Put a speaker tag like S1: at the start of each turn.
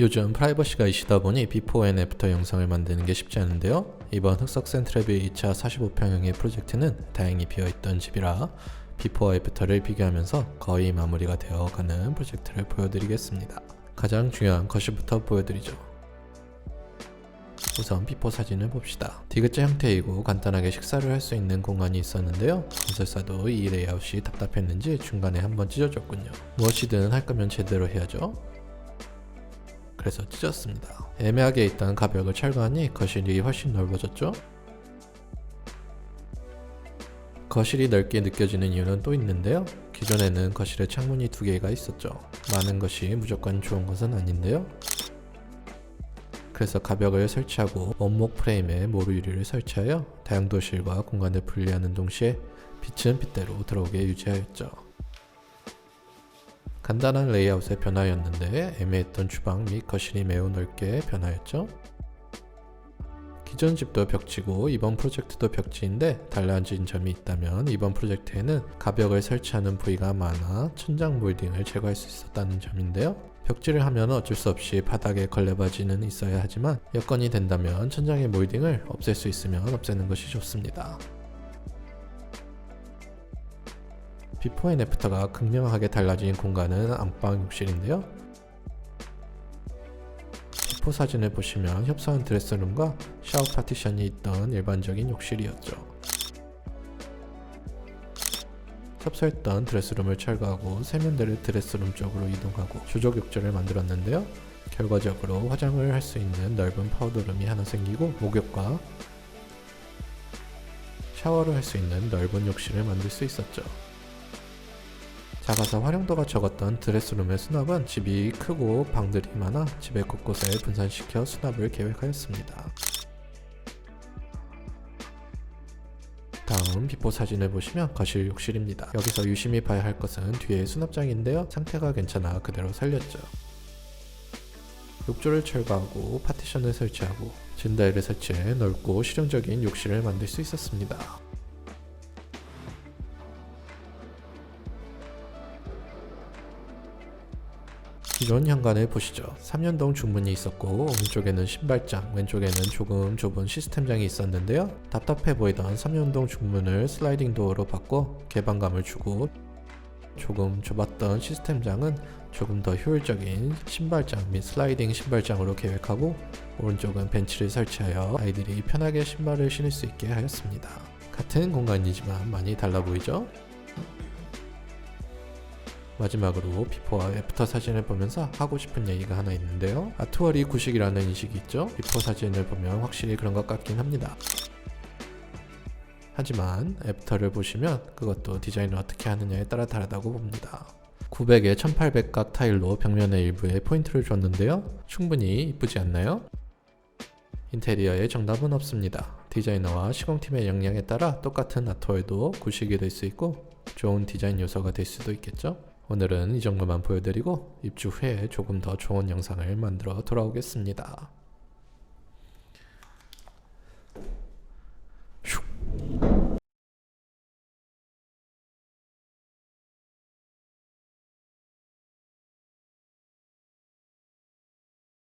S1: 요즘 프라이버시가 이시다 보니 비포 앤 애프터 영상을 만드는 게 쉽지 않은데요. 이번 흑석 센트레비 2차 45평형의 프로젝트는 다행히 비어있던 집이라 비포와 애프터를 비교하면서 거의 마무리가 되어 가는 프로젝트를 보여드리겠습니다. 가장 중요한 거실부터 보여드리죠. 우선 비포 사진을 봅시다. 디귿자 형태이고 간단하게 식사를 할 수 있는 공간이 있었는데요. 건설사도 이 레이아웃이 답답했는지 중간에 한번 찢어졌군요. 무엇이든 할 거면 제대로 해야죠. 그래서 찢었습니다. 애매하게 있던 가벽을 철거하니 거실이 훨씬 넓어졌죠? 거실이 넓게 느껴지는 이유는 또 있는데요. 기존에는 거실에 창문이 두 개가 있었죠. 많은 것이 무조건 좋은 것은 아닌데요. 그래서 가벽을 설치하고 원목 프레임에 모루 유리를 설치하여 다용도실과 공간을 분리하는 동시에 빛은 빛대로 들어오게 유지하였죠. 간단한 레이아웃의 변화였는데 애매했던 주방 및 거실이 매우 넓게 변하였죠. 기존 집도 벽지고 이번 프로젝트도 벽지인데 달라진 점이 있다면 이번 프로젝트에는 가벽을 설치하는 부위가 많아 천장 몰딩을 제거할 수 있었다는 점인데요. 벽지를 하면 어쩔 수 없이 바닥에 걸레바지는 있어야 하지만 여건이 된다면 천장의 몰딩을 없앨 수 있으면 없애는 것이 좋습니다. 비포 앤 애프터가 극명하게 달라진 공간은 안방 욕실인데요. 비포 사진을 보시면 협소한 드레스룸과 샤워 파티션이 있던 일반적인 욕실이었죠. 협소했던 드레스룸을 철거하고 세면대를 드레스룸 쪽으로 이동하고 조적 욕조를 만들었는데요. 결과적으로 화장을 할 수 있는 넓은 파우더룸이 하나 생기고 목욕과 샤워를 할 수 있는 넓은 욕실을 만들 수 있었죠. 작아서 활용도가 적었던 드레스룸의 수납은 집이 크고 방들이 많아 집의 곳곳에 분산시켜 수납을 계획하였습니다. 다음 비포 사진을 보시면 거실 욕실입니다. 여기서 유심히 봐야 할 것은 뒤에 수납장인데요. 상태가 괜찮아 그대로 살렸죠. 욕조를 철거하고 파티션을 설치하고 진다이를 설치해 넓고 실용적인 욕실을 만들 수 있었습니다. 기존 현관을 보시죠. 3년동 중문이 있었고 오른쪽에는 신발장, 왼쪽에는 조금 좁은 시스템장이 있었는데요. 답답해 보이던 3년동 중문을 슬라이딩 도어로 바꿔 개방감을 주고 조금 좁았던 시스템장은 조금 더 효율적인 신발장 및 슬라이딩 신발장으로 계획하고 오른쪽은 벤치를 설치하여 아이들이 편하게 신발을 신을 수 있게 하였습니다. 같은 공간이지만 많이 달라 보이죠? 마지막으로 비포와 애프터 사진을 보면서 하고 싶은 얘기가 하나 있는데요. 아트월이 구식이라는 인식이 있죠. 비포 사진을 보면 확실히 그런 것 같긴 합니다. 하지만 애프터를 보시면 그것도 디자인을 어떻게 하느냐에 따라 다르다고 봅니다. 900에 1800각 타일로 벽면의 일부에 포인트를 줬는데요. 충분히 이쁘지 않나요? 인테리어에 정답은 없습니다. 디자이너와 시공팀의 역량에 따라 똑같은 아트월도 구식이 될 수 있고 좋은 디자인 요소가 될 수도 있겠죠. 오늘은 이 정도만 보여드리고 입주 후에 조금 더 좋은 영상을 만들어 돌아오겠습니다.